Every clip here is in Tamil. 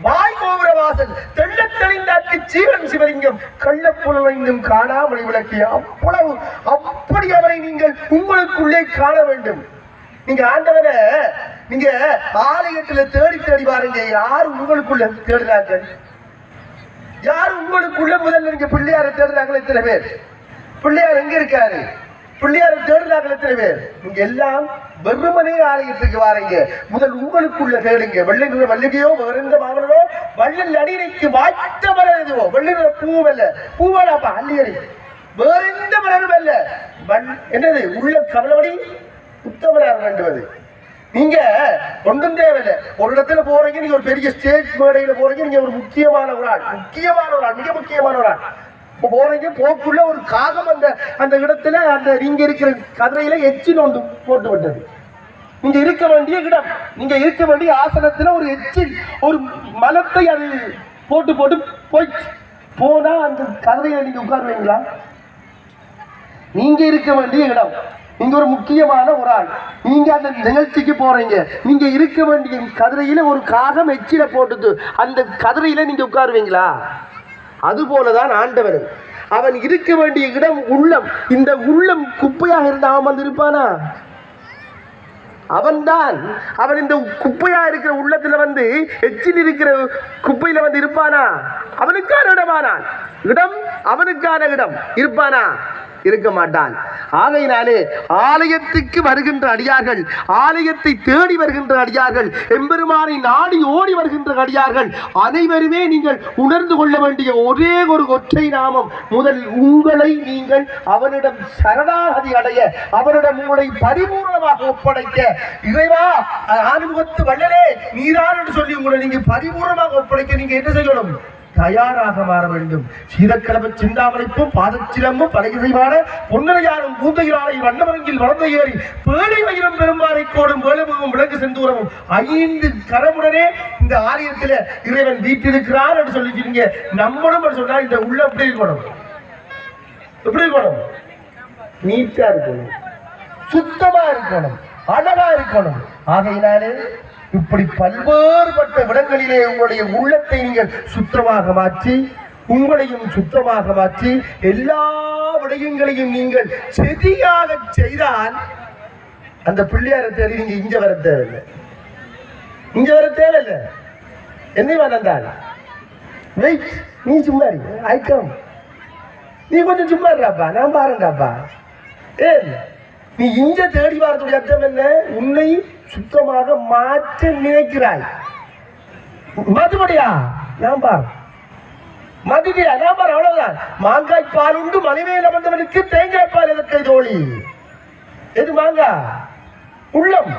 வாய் கோபுர வாசல் தெள்ளத் தெளிந்தாக்கி சீவன் சிவலிங்கம் கள்ளப்புலவைந்தும் காணாமல் விளக்கிய அவ்வளவு அப்படி அவரை நீங்கள் உங்களுக்குள்ளே காண வேண்டும். நீங்க ஆண்டவரை நீங்க ஆலயத்துல தேடி தேடி பாருங்க யார் உங்களுக்குள்ள தேடுறார்கள்? யார் உங்களுக்குள்ள முதல்ல நீங்க பிள்ளையார தேடுறாங்களே சில பேர். பிள்ளையார் எங்க இருக்காரு? பிள்ளையார தேடுறாங்க எத்தனை பேர்? நீங்க எல்லாம் வெறுமனே ஆலயத்துக்கு வாரீங்க. முதல் உங்களுக்குள்ள தேடுங்க. வெள்ளை நிற மல்லிகையோ வேறெந்த மாமனோ வள்ளல் அடினைக்கு வாய்த்த மலர் எதுவோ? வெள்ளை நிற பூவல்ல பூவாடாப்பா அள்ளியறி. வேற எந்த மலரும் அல்ல என்னது? உள்ள கமலவடி உத்தமனார் வேண்டுவது. நீங்க ஒன்றும் தேவையில்லை. ஒரு இடத்துல போறீங்க நீங்க ஒரு பெரிய ஸ்டேஜ் மேடையில போறீங்க நீங்க ஒரு முக்கியமான ஒரு ஆள். முக்கியமான ஒரு ஆள் மிக முக்கியமான ஒரு ஆள். போறீங்க போக்குள்ள ஒரு காகம் அந்த அந்த இடத்துல அந்த நீங்க இருக்கிற கதிரையில எச்சி நோண்டு போட்டு விட்டது நீங்க இருக்க வேண்டிய இடம் நீங்க இருக்க வேண்டிய ஆசனத்துல ஒரு எச்சில் ஒரு மலத்தை அது போட்டு போட்டு போய் போனா அந்த கதிரையில நீங்க உட்காருவீங்களா? நீங்க இருக்க வேண்டிய இடம் நீங்க ஒரு முக்கியமான ஒரு ஆள் நீங்க அந்த நிகழ்ச்சிக்கு போறீங்க நீங்க இருக்க வேண்டிய கதிரையில ஒரு காகம் எச்சில போட்டுது அந்த கதிரையில நீங்க உட்காருவீங்களா? அதுபோலதான் போலதான் ஆண்டவர் அவன் இருக்க வேண்டிய இடம் உள்ளம். இந்த உள்ளம் குப்பையாக இருந்த அவன் வந்து இருப்பானா அவன்தான். அவன் இந்த குப்பையா இருக்கிற உள்ளத்துல வந்து எச்சில் இருக்கிற குப்பையில வந்து இருப்பானா? அவனுக்கான இடமானான் இடம் அவனுக்கான இடம். இருப்பானா? இருக்க மாட்டான். ஆகையினாலே ஆலயத்துக்கு வருகின்ற அடியார்கள் ஆலயத்தை தேடி வருகின்ற அடியார்கள் எம்பெருமானை நாடி ஓடி வருகின்ற அடியார்கள் அனைவருமே நீங்கள் உணர்ந்து கொள்ள வேண்டிய ஒரே ஒரு ஒற்றை நாமம் முதல் உங்களை நீங்கள் அவனிடம் சரணாகதி அடைய அவனிடம் உங்களை பரிபூர்ணமாக ஒப்படைக்க. இறைவா ஆறுமுகத்து வள்ளலே நீரான் என்று சொல்லி உங்களை நீங்க பரிபூர்ணமாக ஒப்படைக்க நீங்க என்ன செய்யணும்? தயாராக மாற வேண்டும். சீதக்கிழமை சிந்தாமணிப்பும் பாதச்சிலம்பும் படகிசைவான பொன்னரையாரும் பூந்தையிலானை வண்ணமரங்கில் வளர்ந்து ஏறி பேழை வயிறம் பெரும்பாறை கோடும் வேலுமுகம் விலங்கு செந்தூரமும் ஐந்து கரமுடனே இந்த ஆலயத்தில் இறைவன் வீட்டிருக்கிறார் என்று சொல்லிக்கிறீங்க நம்மளும் என்று சொன்னா இந்த உள்ள எப்படி இருக்கணும்? எப்படி இருக்கணும்? நீட்டா இருக்கணும். சுத்தமா இருக்கணும். அழகா இருக்கணும். ஆகையினாலே இப்படி பல்வேறுபட்ட விடங்களிலே உங்களுடைய உள்ளத்தை நீங்கள் சுத்தமாக மாற்றி உங்களையும் சுத்தமாக மாற்றி எல்லா விடயங்களையும் நீங்கள் செதியாக செய்தால் அந்த பிள்ளையாரை தேடி நீங்க இங்க வர தேவையில்லை. இங்க வர தேவையில்லை. என்னை வந்தால்? வெயிட் நீ சும்மா ஐக்கம் நீ கொஞ்சம் சும்மா இருப்பா நான் பாருங்கப்பா ஏ நீ இங்க தேடி வரதுடைய அர்த்தம் என்ன? உன்னை சுத்தமாக மாற்ற நினைக்கிறாய். மதுபடியா? நான் பார். மதுடியா நான் பார் அவ்வளவுதான். மாங்காய் பால் உண்டு மணிமேல வந்தவனுக்கு தேங்காய் பால் எதற்கை தோழி எது மாங்காய் உள்ளம்.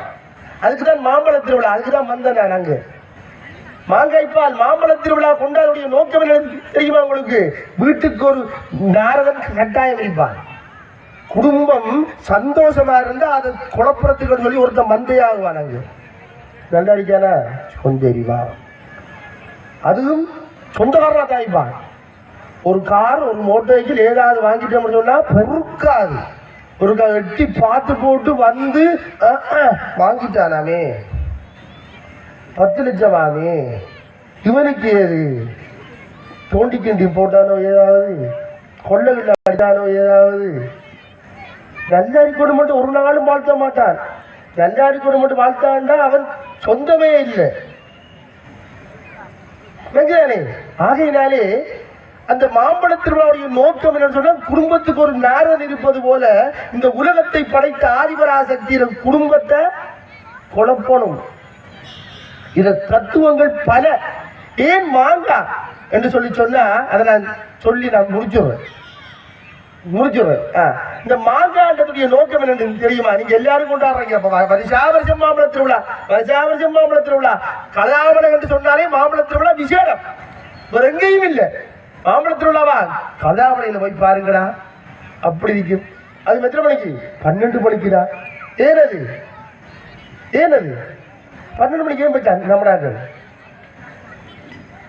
அதுக்கு தான் மாம்பழ திருவிழா அதுக்கு தான் வந்தேன் நான் அங்க. மாங்காய் பால் மாம்பழ திருவிழா கொண்டாடுடைய நோக்கம் தெரியுமா உங்களுக்கு? வீட்டுக்கு ஒரு நாரதன் கட்டாயம் இருப்பான். குடும்பம் சந்தோஷமா இருந்தா அதை குழப்பறதுக்கு சொல்லி ஒருத்தன் மந்தையாகுவான் அங்க நல்லா இருக்கானா கொஞ்சம் அதுவும் சொந்தக்காரனா தாய்ப்பான் ஒரு கார் ஒரு மோட்டர் சைக்கிள் ஏதாவது வாங்கிட்டோம்னு சொன்னா பொறுக்காது. ஒரு கட்டி எட்டி பார்த்து போட்டு வந்து வாங்கிட்டானாமே. பத்து லட்சமாமே. இவனுக்கு ஏது? தோண்டி கிண்டி போட்டானோ ஏதாவது? கொள்ளகிட்ட அடித்தானோ ஏதாவது? நல்லாரி கூட மட்டும் ஒரு நாளும் வாழ்த்த மாட்டான். நல்லாரி கூட மட்டும் வாழ்த்தாண்டா அவன் சொந்தமே இல்லை. ஆகையினாலே அந்த மாம்பழ திருவிழாவுடைய நோக்கம் என்னன்னு சொன்னா குடும்பத்துக்கு ஒரு நேரம் இருப்பது போல இந்த உலகத்தை படைத்த ஆதிபராசக்தியின் குடும்பத்தை குழப்பணும். இத தத்துவங்கள் பல. ஏன் மாங்காய் என்று சொல்லி சொன்னா அதை நான் சொல்லி நான் முடிச்சிடுறேன். முடிச்சிடுறேன். ஆ. இந்த மாங்காண்டத்துடைய நோக்கம் என்னன்னு தெரியுமா? நீங்க எல்லாரும் கொண்டாடுறீங்க. அப்ப வ- மாம்பழ திருவிழா வருஷாவருஷம் மாம்பழ திருவிழா. கலாவணம் என்று சொன்னாலே மாம்பழ திருவிழா விசேடம். வேற எங்கேயும் இல்லை. மாம்பழ திருவிழாவா? கலாவணையில போய் பாருங்கடா. அப்படி இருக்கும் அது எத்தனை மணிக்கு? பன்னெண்டு மணிக்குடா. ஏனது? ஏனது? பன்னெண்டு மணிக்கு ஏன் போயிட்டாங்க நம்மடாக்கள்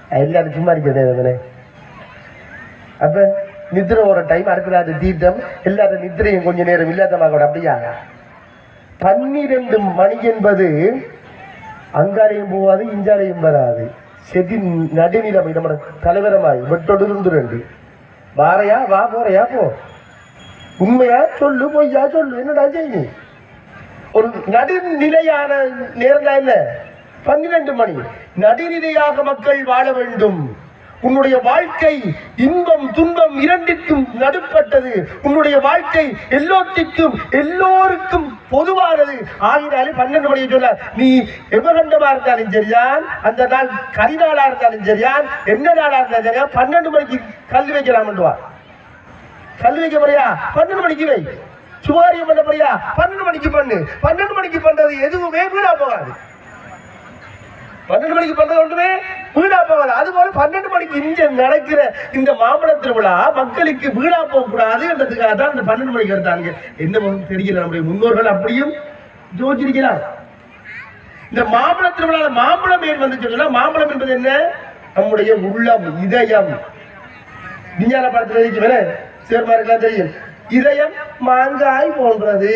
எல்லாரும் சும்மா இருக்கிறதே அப்ப நிதிரை ஒரு டைம் அடுக்கிறாரு தீர்த்தம். எல்லாரும் நித்திரையும் கொஞ்ச நேரம் இல்லாதமாக அப்படியா? பன்னிரண்டு மணி என்பது அங்காலையும் போகாது இஞ்சாலையும் வராது. செதி நடுநிலம் நம்ம தலைவரமாய் வெட்டொடுந்து ரெண்டு வாரையா வா போறையா போ. உண்மையா சொல்லு பொய்யா சொல்லு என்னடா செய்யி ஒரு நடுநிலையான நேரம் தான் என்ன? பன்னிரண்டு மணி. நடுநிலையாக மக்கள் வாழ வேண்டும். உன்னுடைய வாழ்க்கை இன்பம் துன்பம் இரண்டிற்கும் நடுப்பட்டது. உன்னுடைய வாழ்க்கை எல்லோத்திற்கும் எல்லோருக்கும் பொதுவானது. ஆகினாலே பன்னெண்டு மணியை சொல்ல நீ எமகண்டமா இருந்தாலும் சரியான் அந்த நாள் கரிநாளா இருந்தாலும் சரியான் என்ன நாளா இருந்தாலும் சரியா பன்னெண்டு மணிக்கு கல்வி வைக்கலாம் வா. கல் வைக்க முறையா பன்னெண்டு மணிக்கு வை. சுவாரியம் பண்ண முறையா பன்னெண்டு மணிக்கு பண்ணு. பன்னெண்டு மணிக்கு பண்றது எதுவுமே வீணா போகாது. பன்னெண்டு மணிக்கு பண்றது ஒன்றுமே வீணா போகாது அது போல பன்னெண்டு மணிக்கு இங்க நடக்கிற இந்த மாம்பழ திருவிழா மக்களுக்கு வீணா போக கூடாது என்றதுக்காக தான் இந்த பன்னெண்டு மணிக்கு எடுத்தாங்க என்ன தெரியல நம்முடைய முன்னோர்கள் அப்படியும் யோசிச்சிருக்கிறார் இந்த மாம்பழ திருவிழா மாம்பழம் ஏன் வந்து சொன்னா மாம்பழம் என்பது என்ன? நம்முடைய உள்ளம் இதயம். விஞ்ஞான படத்தில் இருக்கு வேற சேர்மாருக்கெல்லாம் தெரியும். இதயம் மாங்காய் போன்றது.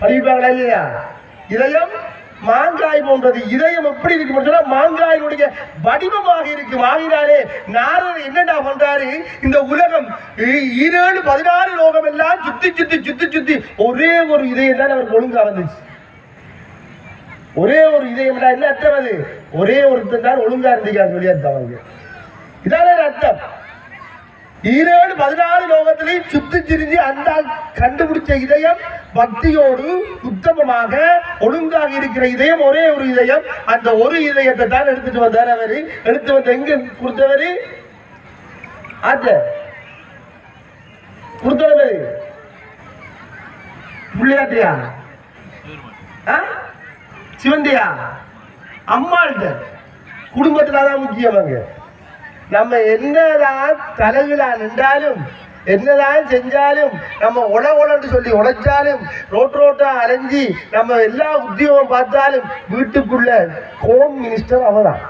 படிப்பாங்களா இல்லையா? இதயம் மாங்காய் போன்றது இதயம் எப்படி இருக்கு சொன்னா மாங்காயினுடைய வடிவமாக இருக்கு. ஆகினாலே நாரதர் என்னடா பண்றாரு? இந்த உலகம் இ- ஈரேழு பதினாறு லோகம் எல்லாம் சுத்தி சுத்தி சுத்தி சுத்தி ஒரே ஒரு இதயம் தான் அவருக்கு ஒழுங்கா வந்துச்சு. ஒரே ஒரு இதயம் என்ன அர்த்தம் அது? ஒரே ஒருத்தன் தான் ஒழுங்கா இருந்தீங்க சொல்லி அர்த்தம் அவங்க இதான அர்த்தம். ஈரோடு பதினாலு லோகத்திலையும் சுத்தி திரிஞ்சு அந்த கண்டுபிடிச்ச இதயம் பக்தியோடு உத்தமமாக ஒழுங்காக இருக்கிற இதயம் ஒரே ஒரு இதயம். அந்த ஒரு இதயத்தை தான் எடுத்துட்டு வந்தார் அவரு. எடுத்து வந்து எங்க கொடுத்தவரு? அந்த கொடுத்தவரு பிள்ளையாட்டியா ஆ? சிவந்தியா? அம்மாள்கிட்ட. குடும்பத்துல தான் முக்கியமாங்க நம்ம என்னதான் தலைவிழா நின்றாலும் என்னதான் செஞ்சாலும் நம்ம உட உடன்னு சொல்லி உழைச்சாலும் ரோட் ரோட்டா அலைஞ்சி நம்ம எல்லா உத்தியோகம் பார்த்தாலும் வீட்டுக்குள்ள ஹோம் மினிஸ்டர் அவதான்